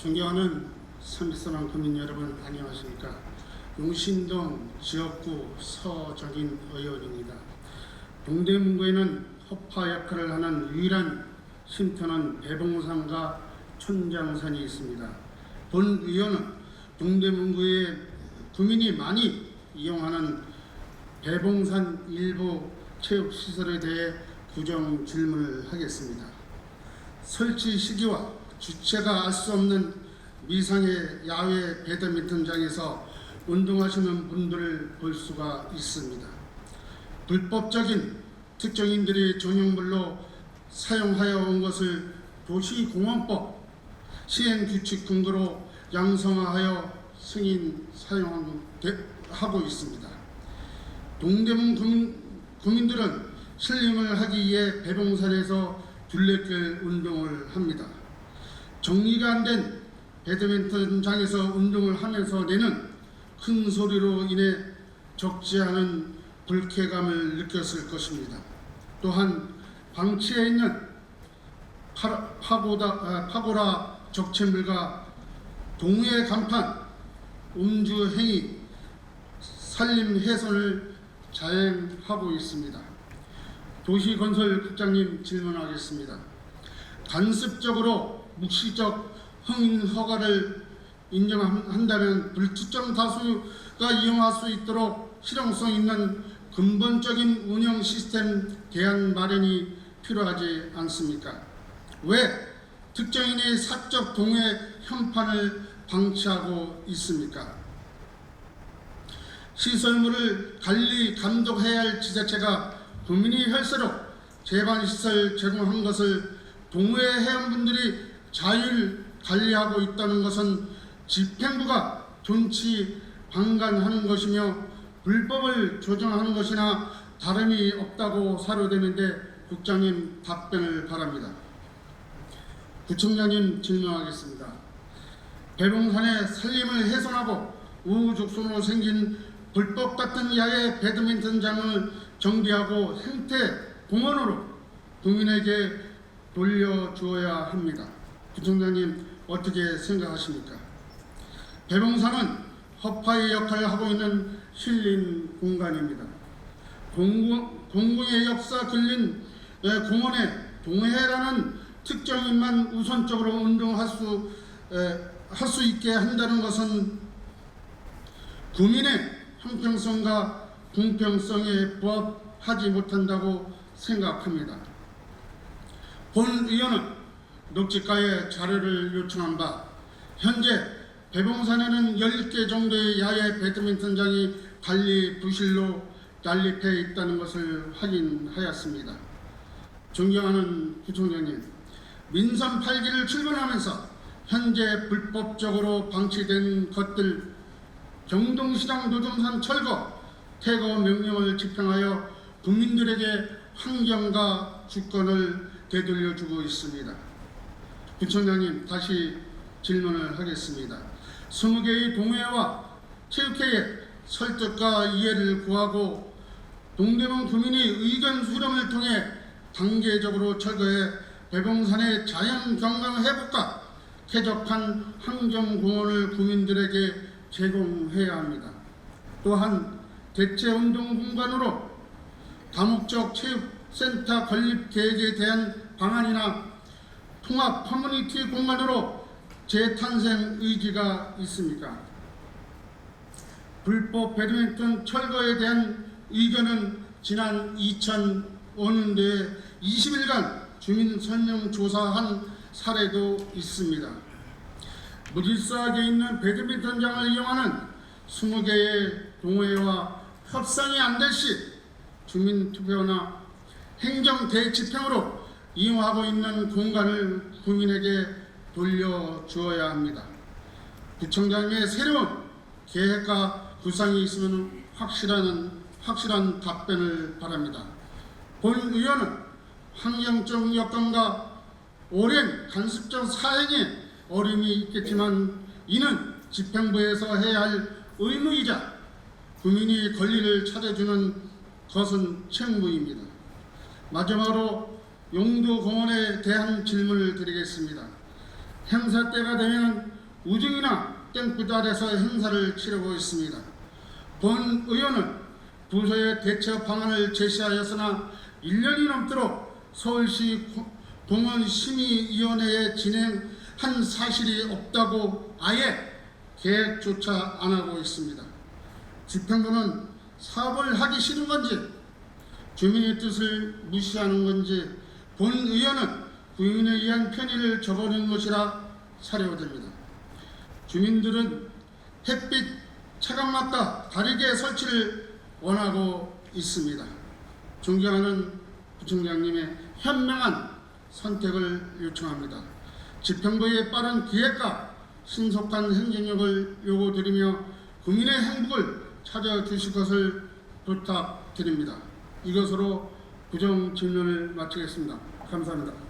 존경하는 삼비서방 국민 여러분 안녕하십니까 용신동 지역구 서정인 의원입니다. 동대문구에는 허파 역할을 하는 유일한 쉼터는 대봉산과 촌장산이 있습니다. 본 의원은 동대문구에 구민이 많이 이용하는 대봉산 일부 체육시설에 대해 구정 질문을 하겠습니다. 설치 시기와 주체가 알 수 없는 미상의 야외 배드민턴장에서 운동하시는 분들을 볼 수가 있습니다. 불법적인 특정인들이 전용물로 사용하여 온 것을 도시공원법 시행규칙 근거로 양성화하여 승인 사용하고 있습니다. 동대문 구민, 구민들은 신림을 하기 위해 배봉산에서 둘레길 운동을 합니다. 정리가 안 된 배드민턴장에서 운동을 하면서 내는 큰 소리로 인해 적지 않은 불쾌감을 느꼈을 것입니다. 또한 방치해 있는 파, 파고다, 아, 파고라 적체물과 동해 간판, 음주 행위, 산림 훼손을 자행하고 있습니다. 도시건설국장님 질문하겠습니다. 간섭적으로 묵시적 흥인 허가를 인정한다면 불특정 다수가 이용할 수 있도록 실용성 있는 근본적인 운영 시스템 대안 마련이 필요하지 않습니까? 왜 특정인의 사적 동해 현판을 방치하고 있습니까? 시설물을 관리 감독해야 할 지자체가 국민이 혈세로 재반시설 제공한 것을 동해 해안분들이 자율 관리하고 있다는 것은 집행부가 존치 방관하는 것이며 불법을 조정하는 것이나 다름이 없다고 사료되는데 국장님 답변을 바랍니다. 구청장님 질문하겠습니다. 배봉산의 산림을 훼손하고 우후죽순으로 생긴 불법 같은 야외 배드민턴장을 정비하고 생태 공원으로 국민에게 돌려주어야 합니다. 구청장님 어떻게 생각하십니까? 배봉산은 허파의 역할을 하고 있는 힐링 공간입니다. 공공, 공공의 역사 걸린 에, 공원에 동해라는 특정인만 우선적으로 운동할 수, 할 수 있게 한다는 것은 국민의 형평성과 공평성에 부합하지 못한다고 생각합니다. 본 의원은 녹지가에 자료를 요청한 바 현재 배봉산에는 10개 정도의 야외 배드민턴장이 관리 부실로 난립해 있다는 것을 확인하였습니다. 존경하는 구청장님, 민선 8기를 출근하면서 현재 불법적으로 방치된 것들 경동시장 노점산 철거 퇴거 명령을 집행하여 국민들에게 환경과 주권을 되돌려주고 있습니다. 구청장님 다시 질문을 하겠습니다. 20개의 동해와 체육회의 설득과 이해를 구하고 동대문 구민의 의견 수렴을 통해 단계적으로 철거해 배봉산의 자연 경관 회복과 쾌적한 환경공원을 국민들에게 제공해야 합니다. 또한 대체 운동 공간으로 다목적 체육센터 건립 계획에 대한 방안이나 통합 커뮤니티 공간으로 재탄생 의지가 있습니까? 불법 배드민턴 철거에 대한 의견은 지난 2005년도에 20일간 주민 설명 조사한 사례도 있습니다. 무질서하게 있는 배드민턴장을 이용하는 20개의 동호회와 협상이 안 될 시 주민 투표나 행정 대집행으로 이용하고 있는 공간을 국민에게 돌려주어야 합니다. 구청장님의 새로운 계획과 구상이 있으면 확실한 확실한 답변을 바랍니다. 본 의원은 환경적 여건과 오랜 간섭적 사행에 어려움이 있겠지만 이는 집행부에서 해야 할 의무이자 국민이 권리를 찾아주는 것은 책무입니다. 마지막으로 용도공원에 대한 질문을 드리겠습니다. 행사 때가 되면 우중이나 땡구달에서 행사를 치르고 있습니다. 본 의원은 부서의 대처 방안을 제시하였으나 1년이 넘도록 서울시 동원심의위원회에 진행한 사실이 없다고 아예 계획조차 안 하고 있습니다. 집행부는 사업을 하기 싫은 건지 주민의 뜻을 무시하는 건지 본 의원은 부인에 의한 편의를 저버리는 것이라 사료됩니다. 주민들은 햇빛 차광막과 다르게 설치를 원하고 있습니다. 존경하는 부총장님의 현명한 선택을 요청합니다. 집행부의 빠른 기획과 신속한 행정력을 요구드리며 국민의 행복을 찾아주실 것을 부탁드립니다. 이것으로 부정 질문을 마치겠습니다. 감사합니다.